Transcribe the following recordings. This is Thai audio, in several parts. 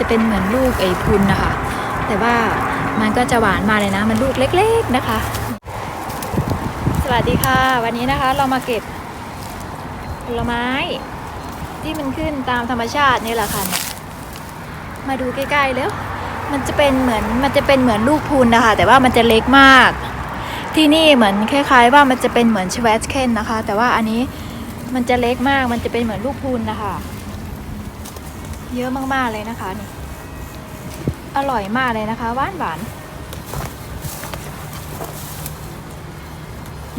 จะเป็นเหมือนลูกไอ้พุนนะคะ แต่ว่ามันก็จะหวานมาเลยนะ มันลูกเล็ก ๆนะคะ สวัสดีค่ะ วันนี้นะคะเรามาเก็บผลไม้ ที่มันขึ้นตามธรรมชาตินี่แหละค่ะมาดูใกล้ๆแล้ว มันจะเป็นเหมือนมันจะเป็นเหมือนลูกพุนนะคะ แต่ว่ามันจะเล็กมาก ที่นี่เหมือนคล้าย ๆ ว่ามันจะเป็นเหมือนชเวตเคนนะคะ แต่ว่าอันนี้มันจะเล็กมาก มันจะเป็นเหมือนลูกพุนนะคะ เยอะมากๆเลยนะคะนี่ อร่อยมากเลยนะคะหวานหวาน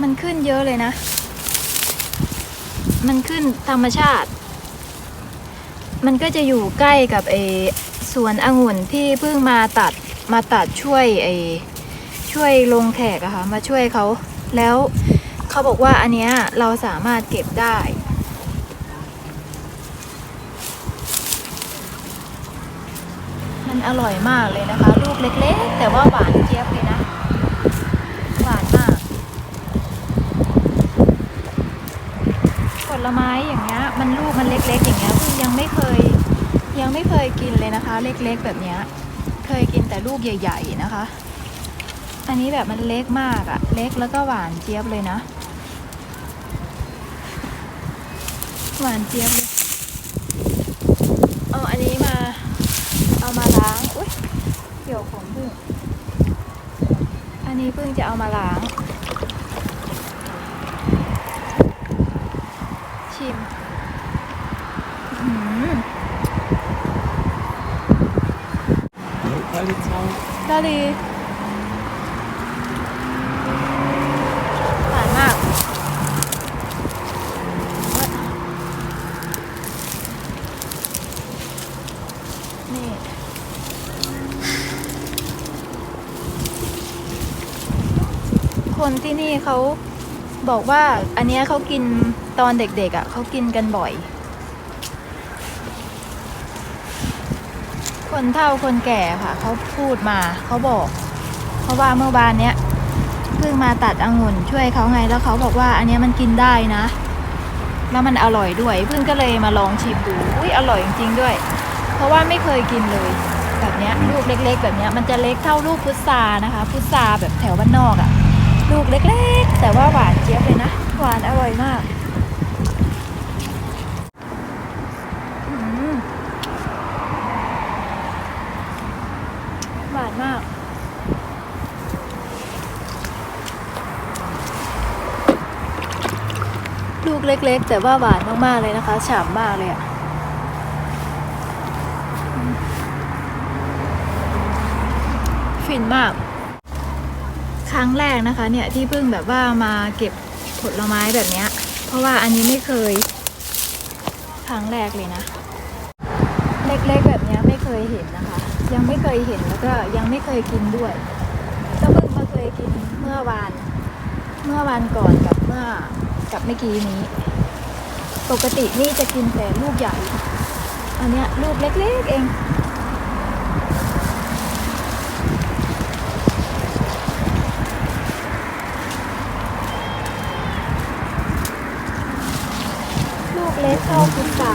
มันขึ้นเยอะเลยนะ มันขึ้นธรรมชาติ มันก็จะอยู่ใกล้กับไอสวนองุ่นที่เพิ่งมาตัดมาตัดช่วยไอช่วยลงแขกอะค่ะมาช่วยเขาแล้วเขาบอกว่าอันเนี้ยเราสามารถเก็บได้ มัน อร่อยมากเลยนะคะ ลูกเล็กๆ แต่ว่าหวานเจี๊ยบเลยนะ หวานมาก ผลไม้อย่างเงี้ยมันลูกมันเล็กๆ อย่างเงี้ยคือยังไม่เคยยังไม่เคยกินเลยนะคะ เล็กๆ แบบเนี้ย เคยกินแต่ลูกใหญ่ ๆ นะคะ อันนี้แบบมันเล็กมากอะเล็กแล้วก็หวานเจี๊ยบเลยนะ หวานเจี๊ยบเลยเอาอันนี้มา เอามาล้าง อุ้ยเกี่ยวของพึ่ง อั นนี้พึ่งจะเอามาล้าง ชิมอื้อหือ Qualität. ก็ดีหวานมากนี่ คนที่นี่เขาบอกว่าอันนี้เขากินตอนเด็กๆอะ่ะเขากินกันบ่อย คนเฒ่าคนแก่ค่ะเขาพูดมาเขาบอก เพราะว่าเมื่อวานเนี้ยเพิ่งมาตัดองุ่นช่วยเขาไงแล้วเขาบอกว่าอันนี้มันกินได้นะ แล้วมันอร่อยด้วยเพิ่งก็เลยมาลองชิมดูอุ้ยอร่อยจริงๆด้วย เพราะว่าไม่เคยกินเลยแบบเนี้ยลูกเล็ก ๆ แบบเนี้ยมันจะเล็กเท่าลูกพุทรานะคะ พุทราแบบแถวบ้านนอกอะ ลูกเล็กๆ แต่ว่าหวานเจี๊ยบเลยนะ หวานอร่อยมากหวานมาก ลูกเล็กๆ แต่ว่าหวานมากๆเลยนะคะฉ่ำมากเลยอะฟินมาก ครั้งแรกนะคะเนี่ยที่เพิ่งแบบว่ามาเก็บผลไม้แบบเนี้ย เพราะว่าอันนี้ไม่เคย ครั้งแรกเลยนะ เล็กๆแบบเนี้ยไม่เคยเห็นนะคะ ยังไม่เคยเห็นแล้วก็ยังไม่เคยกินด้วยก็เพิ่งมาเคยกินเมื่อวาน เมื่อวานก่อนกับเมื่อกับเมื่อกี้นี้ ปกตินี่จะกินแต่ลูกใหญ่ อันเนี้ยลูกเล็กๆเอง ลูกเล็กเท่าพุทรา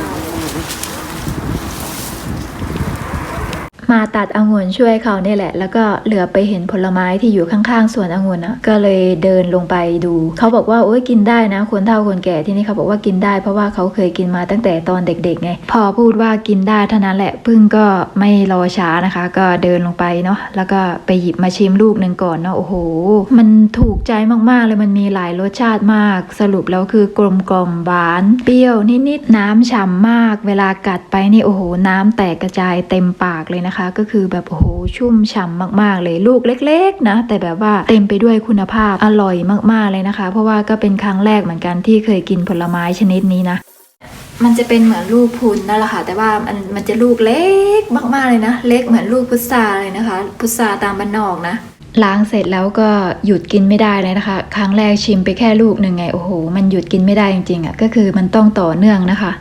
มาตัดองุ่นช่วยเขาเนี่ยแหละ แล้วก็เหลือไปเห็นผลไม้ที่อยู่ข้างๆสวนองุ่นนะก็เลยเดินลงไปดู เขาบอกว่าโอ้ยกินได้นะ คนเฒ่าคนแก่ที่นี่เขาบอกว่ากินได้ เพราะว่าเขาเคยกินมาตั้งแต่ตอนเด็กๆไง พอพูดว่ากินได้เท่านั้นแหละพึ่งก็ไม่รอช้านะคะ ก็เดินลงไปเนาะแล้วก็ไปหยิบมาชิมลูกหนึ่งก่อนเนาะโอ้โห มันถูกใจมากๆเลยมันมีหลายรสชาติมาก สรุปแล้วคือกลมกล่อมหวานเปรี้ยวนิดๆน้ำฉ่ำมาก เวลากัดไปนี่โอ้โห น้ำแตกกระจายเต็มปากเลยนะคะก็คือแบบโอ้โหชุ่มฉ่ำมาก ๆ เลยลูกเล็ก ๆ นะ แต่แบบว่าเต็มไปด้วยคุณภาพอร่อยมากๆเลยนะคะ เพราะว่าก็เป็นครั้งแรกเหมือนกันที่เคยกินผลไม้ชนิดนี้นะมันจะเป็นเหมือนลูกพุนนั่นแหละค่ะ แต่ว่ามันมันจะลูกเล็กมากๆเลยนะ เล็กเหมือนลูกพุทราเลยนะคะ พุทราตามบ้านนอกนะล้างเสร็จแล้วก็หยุดกินไม่ได้เลยนะคะ ครั้งแรกชิมไปแค่ลูกหนึ่งไงโอ้โห มันหยุดกินไม่ได้จริงๆอะก็คือมันต้องต่อเนื่องนะคะ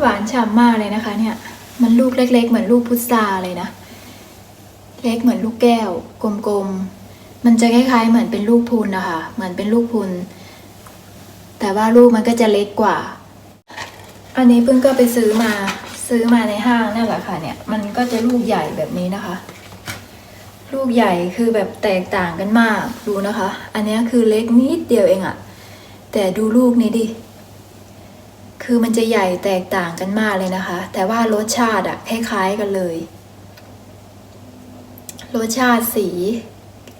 หวานฉ่ำมากเลยนะคะเนี่ย มันลูกเล็ก ๆ เหมือนลูกพุทราเลยนะ เล็กเหมือนลูกแก้ว กลมๆ มันจะคล้ายๆ เหมือนเป็นลูกพุนนะคะเหมือนเป็นลูกพุน แต่ว่าลูกมันก็จะเล็กกว่า อันนี้เพิ่งก็ไปซื้อมา ซื้อมาในห้างนั่นแหละค่ะเนี่ย มันก็จะลูกใหญ่แบบนี้นะคะ ลูกใหญ่คือแบบแตกต่างกันมาก ดูนะคะ อันนี้คือเล็กนิดเดียวเองอะแต่ดูลูกนี้ดิ คือมันจะใหญ่แตกต่างกันมากเลยนะคะ แต่ว่ารสชาติอะคล้าย ๆกันเลย รสชาติสี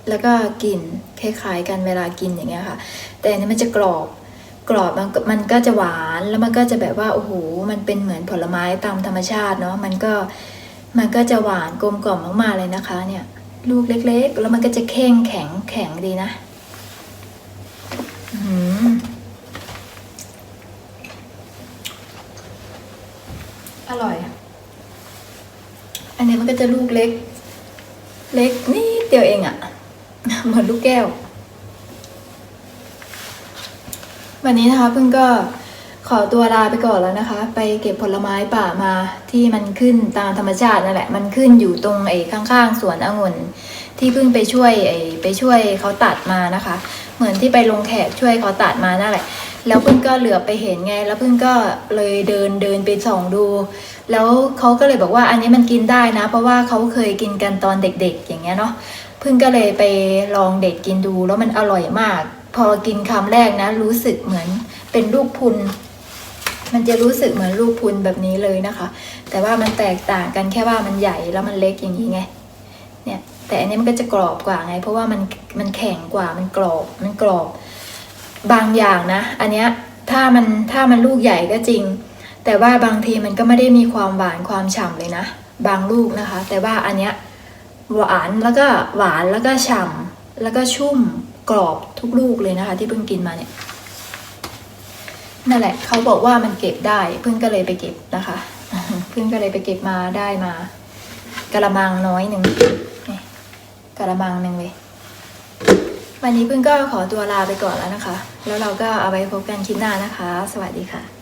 แล้วก็กลิ่นคล้ายๆกันเวลากินอย่างเงี้ยค่ะ แต่อันนี้มันจะกรอบกรอบมันก็มันก็จะหวานแล้วมันก็จะแบบว่าโอ้โหมันเป็นเหมือนผลไม้ตามธรรมชาติเนาะมันก็มันก็จะหวานกลมกล่อมมากๆเลยนะคะ เนี่ย ลูกเล็ก ๆ แล้วมันก็จะแข็งแข็งแข็งดีนะ อื้อหืออ ร่อยอะอันนี้มันก็จะลูกเล็ก เล็กนิดเดียวเองอะเหมือนลูกแก้ว วันนี้นะคะเพิ่งก็ขอตัวลาไปก่อนแล้วนะคะ ไปเก็บผลไม้ป่ามาที่มันขึ้นตามธรรมชาตินั่นแหละ มันขึ้นอยู่ตรงไอ้ข้างๆสวนองุ่นที่เพิ่งไปช่วยไอ้ไปช่วยเขาตัดมานะคะ เหมือนที่ไปลงแขกช่วยเขาตัดมานั่นแหละ แล้วเพิ่งก็เหลือไปเห็นไง แล้วเพิ่งก็เลยเดินเดินไปส่องดู แล้วเขาก็เลยบอกว่าอันนี้มันกินได้นะ เพราะว่าเขาเคยกินกันตอนเด็กๆ อย่างเงี้ยเนาะเพิ่งก็เลยไปลองเด็ดกินดู แล้วมันอร่อยมาก พอกินคำแรกนะ รู้สึกเหมือนเป็นลูกพุนมันจะรู้สึกเหมือนลูกพุนแบบนี้เลยนะคะ แต่ว่ามันแตกต่างกันแค่ว่ามันใหญ่แล้วมันเล็กอย่างนี้ไงเนี่ยแต่อันนี้มันก็จะกรอบกว่าไง เพราะว่ามันมันแข็งกว่ามันกรอบมันกรอบ บางอย่างนะ อันเนี้ยถ้ามันถ้ามันลูกใหญ่ก็จริง แต่ว่าบางทีมันก็ไม่ได้มีความหวานความฉ่ำเลยนะ บางลูกนะคะ แต่ว่าอันเนี้ยหวานแล้วก็หวานแล้วก็ฉ่ำแล้วก็ชุ่มกรอบทุกลูกเลยนะคะ ที่เพิ่งกินมาเนี่ยนั่นแหละเขาบอกว่ามันเก็บได้เพิ่งก็เลยไปเก็บนะคะเพิ่งก็เลยไปเก็บมาได้มากระมังน้อยหนึ่งกระมังหนึ่งเลยวันนี้เพิ่งก็ขอตัวลาไปก่อนแล้วนะคะ แล้วเราก็เอาไว้พบกันคลิปหน้านะคะ สวัสดีค่ะ